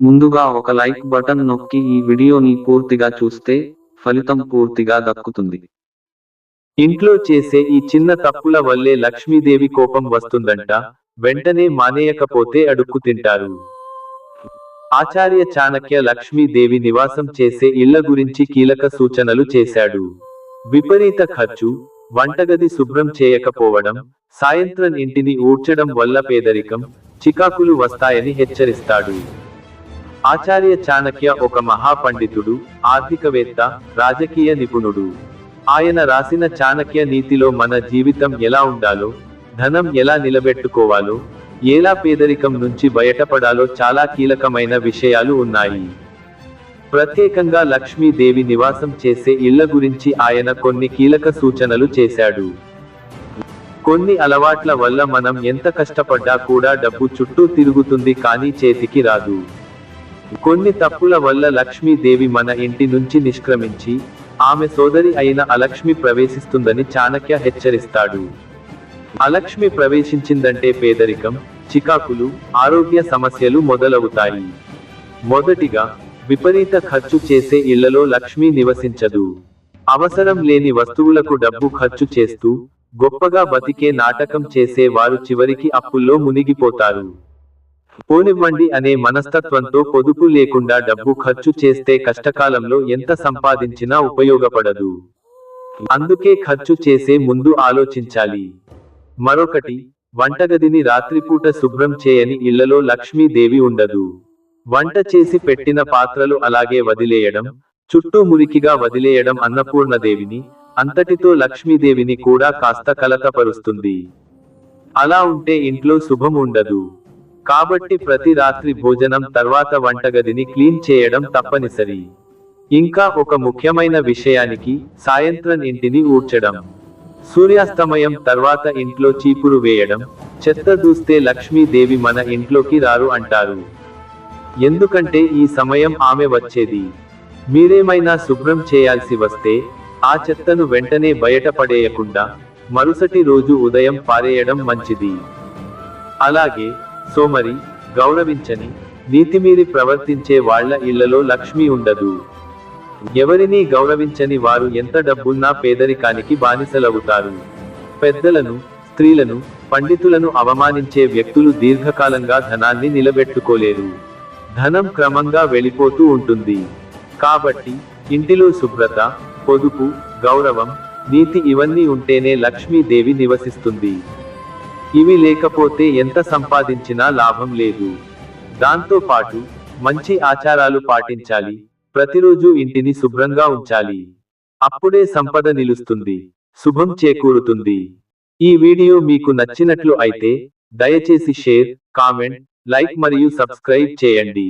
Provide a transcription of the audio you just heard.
ముందుగా ఒక like button నొక్కి ఈ వీడియోని పూర్తిగా చూస్తే ఫలితం పూర్తిగా దక్కుతుంది. ఇంట్లో చేసే ఈ చిన్న తప్పుల వల్లే లక్ష్మీదేవి కోపం వస్తుందంట వెంటనే మానేయకపోతే అడుక్కు తింటారు. ఆచార్య చాణక్య లక్ష్మీదేవి నివాసం చేసే ఇళ్ళ గురించి కీలక సూచనలు చేశాడు. విపరీత ఖర్చు వంటగది శుభ్రం చేయకపోవడం సాయంత్రం ఇంటిని ఊడ్చడం వల్ల పేదరికం చికాకులు వస్తాయని హెచ్చరిస్తాడు. ఆచార్య చాణక్య ఒక మహాపండితుడు ఆర్థికవేత్త రాజకీయ నిపుణుడు. ఆయన రాసిన చాణక్య నీతిలో మన జీవితం ఎలా ఉండాలో ధనం ఎలా నిలబెట్టుకోవాలో ఎలా పేదరికం నుంచి బయటపడాలో చాలా కీలకమైన విషయాలు ఉన్నాయి. ప్రత్యేకంగా లక్ష్మీదేవి నివాసం చేసే ఇళ్ళ గురించి ఆయన కొన్ని కీలక సూచనలు చేశాడు. కొన్ని అలవాట్ల వల్ల మనం ఎంత కష్టపడ్డా కూడా డబ్బు చుట్టూ తిరుగుతుంది కానీ చేతికి రాదు. కొన్ని తప్పుల వల్ల లక్ష్మీదేవి మన ఇంటి నుంచి నిష్క్రమించి ఆమె సోదరి అయిన అలక్ష్మి ప్రవేశిస్తుందని చాణక్య హెచ్చరిస్తాడు. అలక్ష్మి ప్రవేశించిందంటే పేదరికం చికాకులు ఆరోగ్య సమస్యలు మొదలవుతాయి. మొదటిగా విపరీత ఖర్చు చేసే ఇళ్ళలో లక్ష్మి నివసించదు. అవసరం లేని వస్తువులకు డబ్బు ఖర్చు చేస్తూ గొప్పగా బతికే నాటకం చేసే వారు చివరికి అప్పుల్లో మునిగిపోతారు. పోనివ్వండి అనే మనస్తత్వంతో పొదుపు లేకుండా డబ్బు ఖర్చు చేస్తే కష్టకాలంలో ఎంత సంపాదించినా ఉపయోగపడదు. అందుకే ఖర్చు చేసే ముందు ఆలోచించాలి. మరొకటి వంటగదిని రాత్రిపూట శుభ్రం చేయని ఇళ్ళలో లక్ష్మీదేవి ఉండదు. వంట చేసి పెట్టిన పాత్రలు అలాగే వదిలేయడం చుట్టూ మురికిగా వదిలేయడం అన్నపూర్ణదేవిని అంతటితో లక్ష్మీదేవిని కూడా కాస్త కలతపరుస్తుంది అలా ఉంటే ఇంట్లో శుభం ఉండదు. కాబట్టి ప్రతి రాత్రి భోజనం తర్వాత వంటగదిని క్లీన్ చేయడం తప్పనిసరి. ఇంకా ఒక ముఖ్యమైన విషయానికి సాయంత్రం ఇంటిని ఊడ్చడం. సూర్యాస్తమయం తర్వాత ఇంట్లో చీపురు వేయడం చెత్త దూస్తే లక్ష్మీదేవి మన ఇంట్లోకి రారు అంటారు. ఎందుకంటే ఈ సమయం ఆమె వచ్చేది. మీరేమైనా శుభ్రం చేయాల్సి వస్తే ఆ చెత్తను వెంటనే బయటపడేయకుండా మరుసటి రోజు ఉదయం పారేయడం మంచిది. అలాగే సోమరి గౌరవించని నీతిమీరి ప్రవర్తించే వాళ్ళ ఇళ్ళలో లక్ష్మి ఉండదు. ఎవరినీ గౌరవించని వారు ఎంత డబ్బున్నా పేదరికానికి బానిసలవుతారు. పెద్దలను స్త్రీలను పండితులను అవమానించే వ్యక్తులు దీర్ఘకాలంగా ధనాన్ని నిలబెట్టుకోలేరు. ధనం క్రమంగా వెళ్ళిపోతూ ఉంటుంది. కాబట్టి ఇంటిలో శుభ్రత పొదుపు గౌరవం నీతి ఇవన్నీ ఉంటేనే లక్ష్మీదేవి నివసిస్తుంది. ఇవి లేకపోతే ఎంత సంపాదించినా లాభం లేదు. దాంతో పాటు మంచి ఆచారాలు పాటించాలి. ప్రతిరోజు ఇంటిని శుభ్రంగా ఉంచాలి. అప్పుడే సంపద నిలుస్తుంది. శుభం చేకూరుతుంది. ఈ వీడియో మీకు నచ్చినట్లు అయితే దయచేసి షేర్ కామెంట్ లైక్ మరియు సబ్స్క్రైబ్ చేయండి.